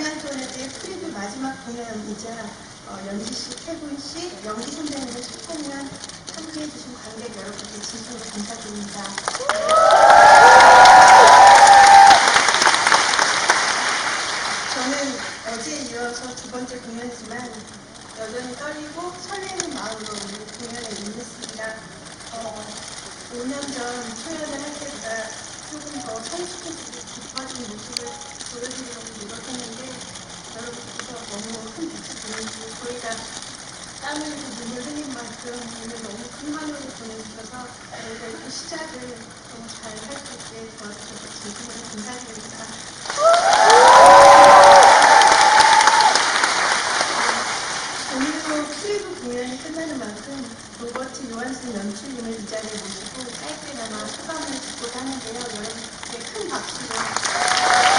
아리랑토는 이제 프리뷰 마지막 공연이자 어, 연기씨, 태군 씨, 연기 선배님의 첫 공연 함께해 주신 관객 여러분께 진심으로 감사드립니다. 흘리고 눈물 흘린 만큼 오늘 너무 큰 환호를 보내주셔서 저희가 그 시작을 너무 잘할 수 있게 도와주셔서 진심으로 감사드립니다. 오늘도 프리브 공연이 끝나는 만큼 로버트 요한슨 연출님을 이 자리에 모시고 짧게나마 소감을 듣고자 하는데요. 여러분께 큰 박수로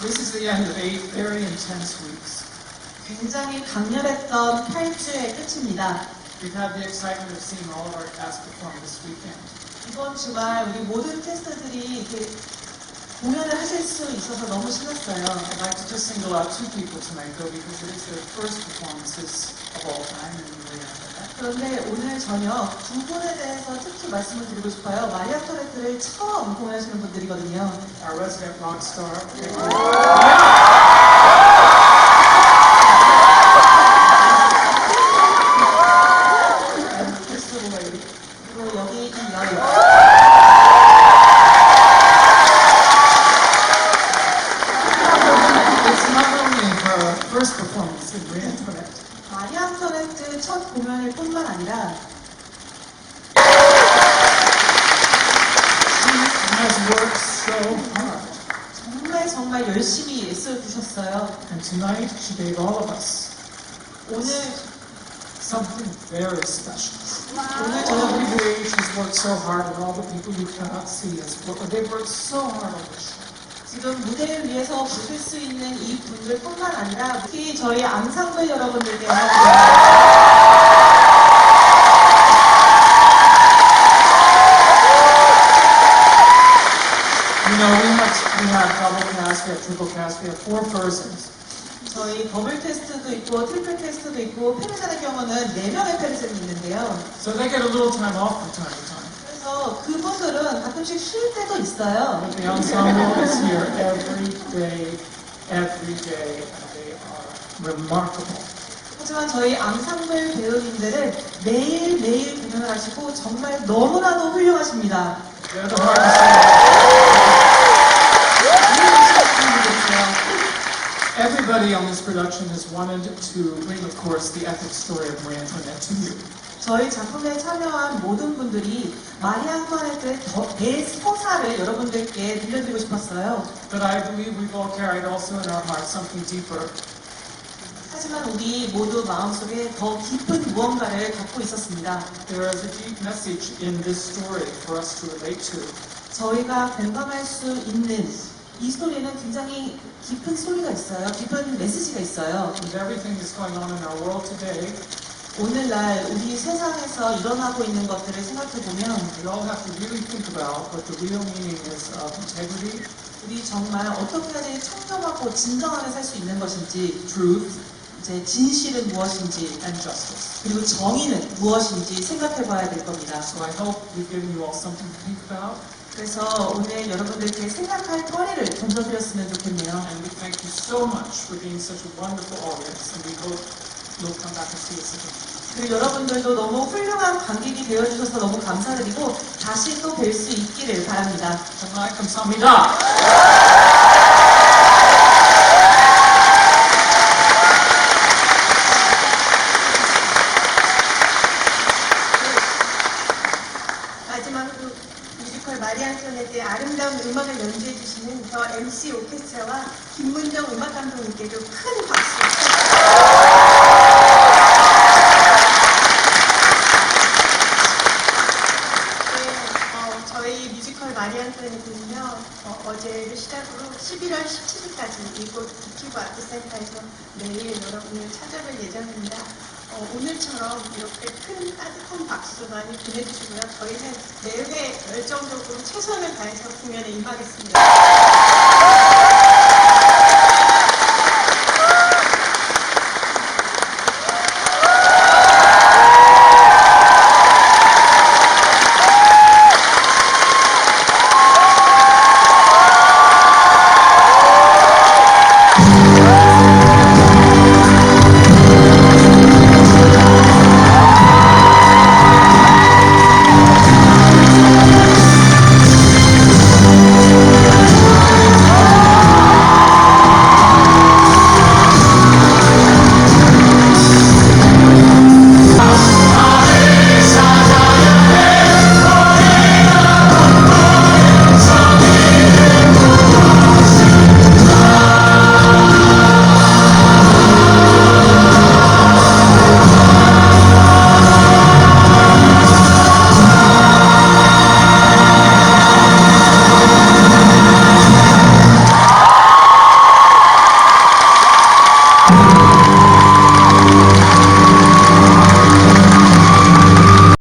This is the end of eight very intense weeks. 굉장히 강렬했던 8주의 끝입니다. We've had the excitement of seeing all of our cast perform this weekend. 이번 주말 우리 모든 캐스터들이 이렇게 공연을 하실 수 있어서 너무 신났어요. I'd like to just single out two people tonight, though, because it is their first performances of all time in the Antoinette. 그런데 오늘 저녁 두 분에 대해서 특히 말씀을 드리고 싶어요. 마리아 토레트를 처음 공연하시는 분들이거든요. Our resident rock star, lady. 그리고 여기 이 여인. It's not only her first performance in Marie Antoinette, 마리아 토레트 첫 공연일 뿐만 아니라 she has worked so hard. 정말 정말 열심히 애써 주셨어요. And tonight, she gave all of us 오늘 something very special. 오늘 All 저녁 you age has worked so hard, and all the people you cannot see has worked. They've worked so hard on this show. 지금 무대를 위해서 부를 수 있는 이 분들뿐만 아니라 특히 저희 앙상블 여러분들께 You know, we have, we have double we have triple we have four persons. 저희 더블 캐스트도 있고 트리플 캐스트도 있고 페르잔의 경우는 4명의 페르잔이 있는데요. So they get a little time off from time to time. 그래서 그분들은 가끔씩 쉴 때도 있어요. The ensemble is here every day, every day, and they are remarkable. 하지만 저희 앙상블 배우님들은 매일매일 공연을 하시고 정말 너무나도 훌륭하십니다. They're the hardest Everybody on this production has wanted to bring, of course, the epic story of Marie Antoinette to you. 저희 작품에 참여한 모든 분들이 마리 앙토네트의 더- 대서사를 여러분들께 들려드리고 싶었어요. But I believe we've all carried also in our hearts something deeper. 하지만 우리 모두 마음속에 더 깊은 무언가를 갖고 있었습니다. There is a deep message in this story for us to relate to. 저희가 공감할 수 있는 이 스토리는 굉장히 깊은 스토리가 있어요. 깊은 메시지가 있어요. With everything that's going on in our world today, 오늘날 우리 세상에서 일어나고 있는 것들을 생각해 보면 we all have to really think about what the real meaning is of integrity, 우리 정말 어떻게 해야 청렴하고 진정하게 살 수 있는 것인지 truth, 이제 진실은 무엇인지 and justice. 그리고 정의는 무엇인지 생각해 봐야 될 겁니다. So I hope we've given you all something to think about, 그래서 오늘 여러분들께 생각할 거리를 던져드렸으면 좋겠네요. and we thank you so much for being such a wonderful audience, and we hope you'll come back and see us again. 그리고 여러분들도 너무 훌륭한 관객이 되어주셔서 너무 감사드리고 다시 또 뵐 수 있기를 바랍니다. 정말 감사합니다. 마지막으로 뮤지컬 마리 안토네트의 아름다운 음악을 연주해 주시는 더 MC 오케스트라와 김문정 음악 감독님께도 큰 박수. 네, 어, 저희 뮤지컬 마리 안토네트는요 어, 어제를 시작으로 11월 17일까지 이곳 비키브 아트센터에서 내일 여러분을 찾아뵐 예정입니다. 어, 오늘처럼 이렇게 큰 따뜻한 박수 많이 보내주시고요. 저희는 매회 열정적으로 최선을 다해서 공연에 임하겠습니다.